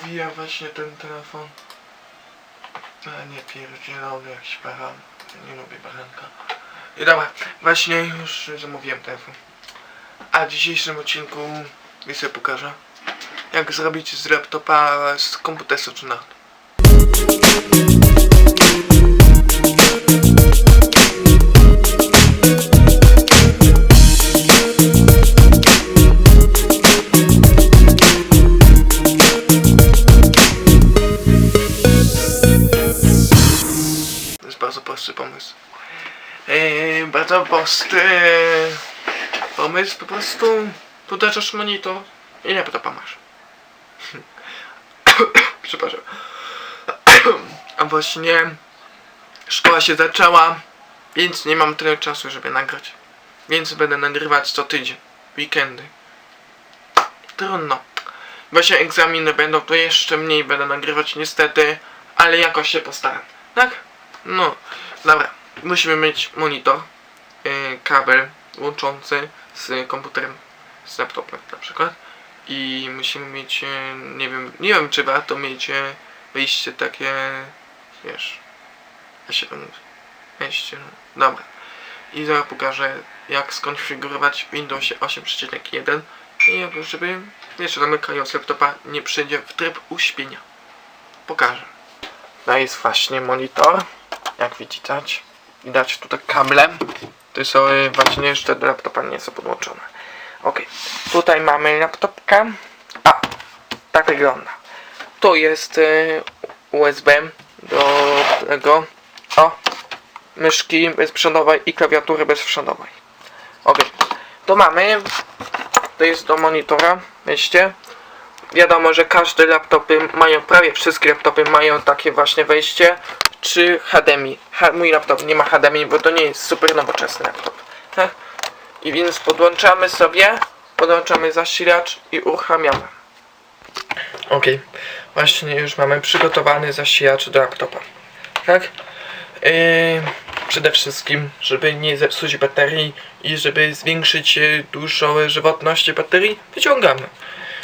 zamówiłem właśnie ten telefon. Ale nie pierdzielony jakiś baran. Nie lubię baranka. I dobra, właśnie już zamówiłem telefon. A w dzisiejszym odcinku ja sobie pokażę jak zrobić z laptopa z komputera stacionarnego. To Eee, bardzo prosty pomysł, po prostu podłączasz monitor i laptopa masz. Przepraszam. A właśnie szkoła się zaczęła, więc nie mam tyle czasu, żeby nagrać. Więc będę nagrywać co tydzień, weekendy. Trudno. Właśnie egzaminy będą, to jeszcze mniej będę nagrywać niestety, ale jakoś się postaram. Tak? No, dobra. Musimy mieć monitor, kabel łączący z komputerem, z laptopem na przykład. I musimy mieć, e, nie wiem, nie wiem czy warto mieć e, wyjście takie, wiesz, jak się mówi, wejście, no, dobra. I zaraz pokażę jak skonfigurować w Windowsie 8.1 i żeby, wiesz, zamykając laptopa nie przejdzie w tryb uśpienia. Pokażę. To jest właśnie monitor, jak widzicie. Widać tutaj kable. Są e, właśnie jeszcze do laptopa nie są podłączone. Ok, tutaj mamy laptopka. A, tak wygląda. To jest y, USB do tego. O, myszki bezprzewodowej i klawiatury bezprzewodowej. Ok, to mamy. To jest do monitora, wiecie. Wiadomo, że każde laptopy mają, prawie wszystkie laptopy mają takie właśnie wejście czy HDMI. Ha, mój laptop nie ma HDMI, bo to nie jest super nowoczesny laptop. Tak? I więc podłączamy sobie, podłączamy zasilacz i uruchamiamy. Ok, właśnie już mamy przygotowany zasilacz do laptopa. Tak? Yy, przede wszystkim, żeby nie zepsuć baterii i żeby zwiększyć e, dłuższą żywotność baterii, wyciągamy.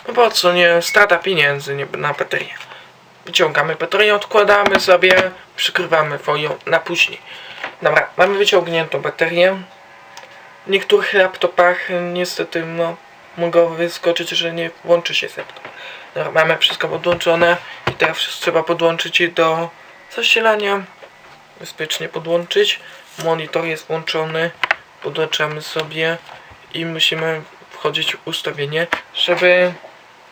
No po co nie strata pieniędzy na baterię. Wyciągamy baterię, odkładamy sobie, przykrywamy folią na później. Dobra, mamy wyciągniętą baterię. W niektórych laptopach niestety no, mogą wyskoczyć, że nie włączy się laptop. Dobra, mamy wszystko podłączone i teraz trzeba podłączyć je do zasilania. Bezpiecznie podłączyć. Monitor jest włączony. Podłączamy sobie i musimy wchodzić w ustawienie, żeby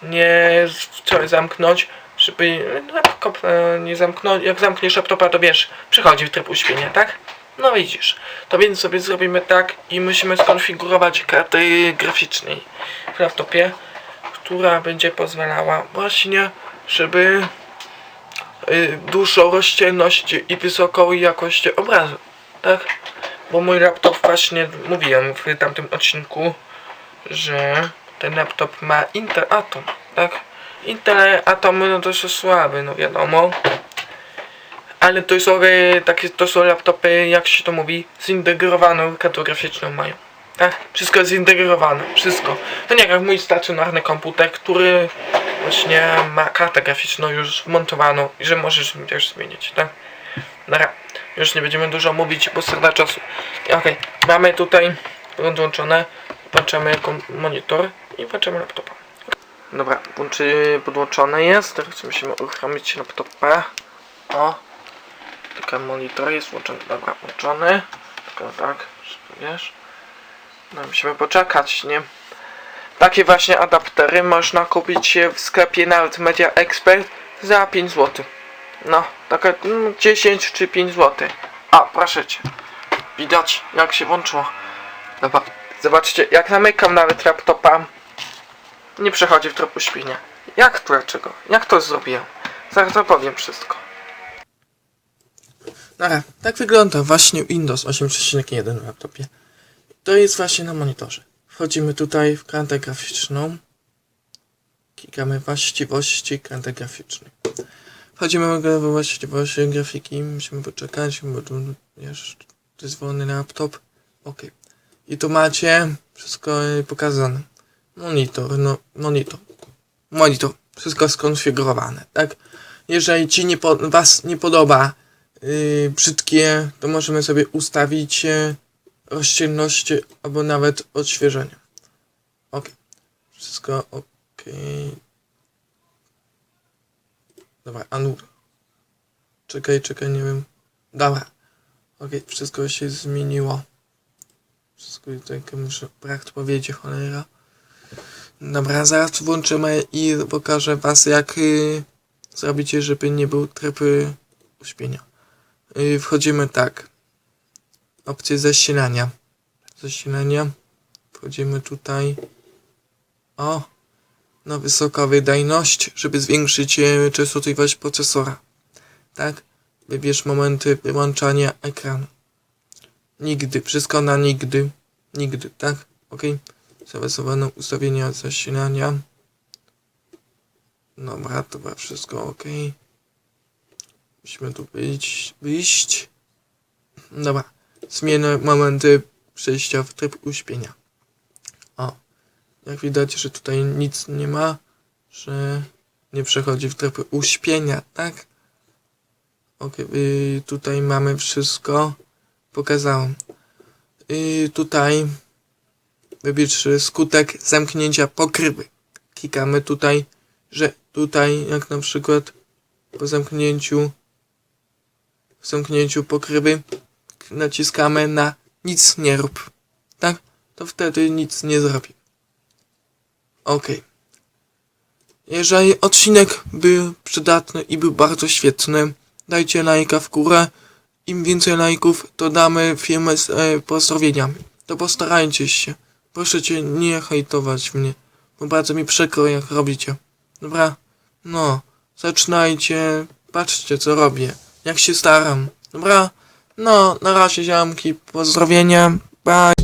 nie z- zamknąć, żeby laptop e, nie zamknąć. Jak zamkniesz laptopa, to wiesz, przechodzi w tryb uśpienia, tak? No widzisz. To więc sobie zrobimy tak i musimy skonfigurować kartę graficznej w laptopie, która będzie pozwalała właśnie, żeby y, dłuższą rozdzielność i wysoką jakość obrazu, tak? Bo mój laptop właśnie mówiłem w tamtym odcinku, że ten laptop ma Intel Atom, tak? Intel Atom no to są słaby, no wiadomo. Ale to są e, takie, to są laptopy, jak się to mówi, zintegrowaną kartą graficzną mają. Tak? Wszystko jest zintegrowane, wszystko. To nie jak mój stacjonarny komputer, który właśnie ma kartę graficzną już wmontowaną i że możesz mi też zmienić, tak? Dobra, już nie będziemy dużo mówić, bo strata czasu. Okej, mamy tutaj podłączone, kom- monitor i włączamy laptopa. Dobra, włączy, podłączone jest, teraz musimy uruchomić laptopa. O, Taka monitor jest włączony, dobra, włączony. Tylko tak, wiesz. No musimy poczekać, nie? Takie właśnie adaptery można kupić w sklepie nawet Media Expert za 5 zł. No, takie mm, 10 czy 5 zł. A, proszę cię. Widać jak się włączyło. Dobra, zobaczcie, jak zamykam nawet laptopa, nie przechodzi w tryb uśpienia. Jak to, dlaczego? Jak to zrobiłem? Zaraz opowiem wszystko. Dobra, tak wygląda właśnie Windows 8.1 w laptopie. To jest właśnie na monitorze. Wchodzimy tutaj w kartę graficzną. Klikamy właściwości karty graficznej. Wchodzimy w właściwości grafiki. Musimy poczekać, bo tu to jest wolny laptop. Ok. I tu macie wszystko pokazane. Monitor, no monitor. Monitor. wszystko skonfigurowane, tak? Jeżeli ci nie po, was nie podoba yy, brzydkie, to możemy sobie ustawić yy, rozdzielność albo nawet odświeżenie. Ok. Wszystko ok. Dobra, anu. Czekaj, czekaj, nie wiem. Dobra. Ok, wszystko się zmieniło. Wszystko tutaj muszę brak powiedzieć, cholera. Dobra, zaraz włączymy i pokażę was jak y, zrobicie, żeby nie był tryb y, uśpienia. Y, wchodzimy tak. Opcje zasilania. Zasilania. Wchodzimy tutaj. O! Na wysoka wydajność, żeby zwiększyć y, częstotliwość procesora. Tak? Wybierz momenty wyłączania ekranu. Nigdy. Wszystko na nigdy. Nigdy, tak? Ok. Zaawansowane ustawienia zasilania. Dobra, chyba wszystko ok. Musimy tu wyjść. wyjść. Dobra. Zmienię momenty przejścia w tryb uśpienia. O. Jak widać, że tutaj nic nie ma, że nie przechodzi w tryb uśpienia, tak? Ok, y, tutaj mamy wszystko. Pokazałem. Y, tutaj wybierz skutek zamknięcia pokrywy. Klikamy tutaj, że tutaj jak na przykład po zamknięciu w zamknięciu pokrywy naciskamy na nic nie rób. Tak? To wtedy nic nie zrobi. Ok. Jeżeli odcinek był przydatny i był bardzo świetny, dajcie lajka w górę. Im więcej lajków, to damy filmy z e, pozdrowieniami. To postarajcie się. Proszę cię nie hejtować mnie, bo bardzo mi przykro jak robicie. Dobra? No, zaczynajcie. Patrzcie co robię. Jak się staram. Dobra? No, na razie ziomki. Pozdrowienia. Bye.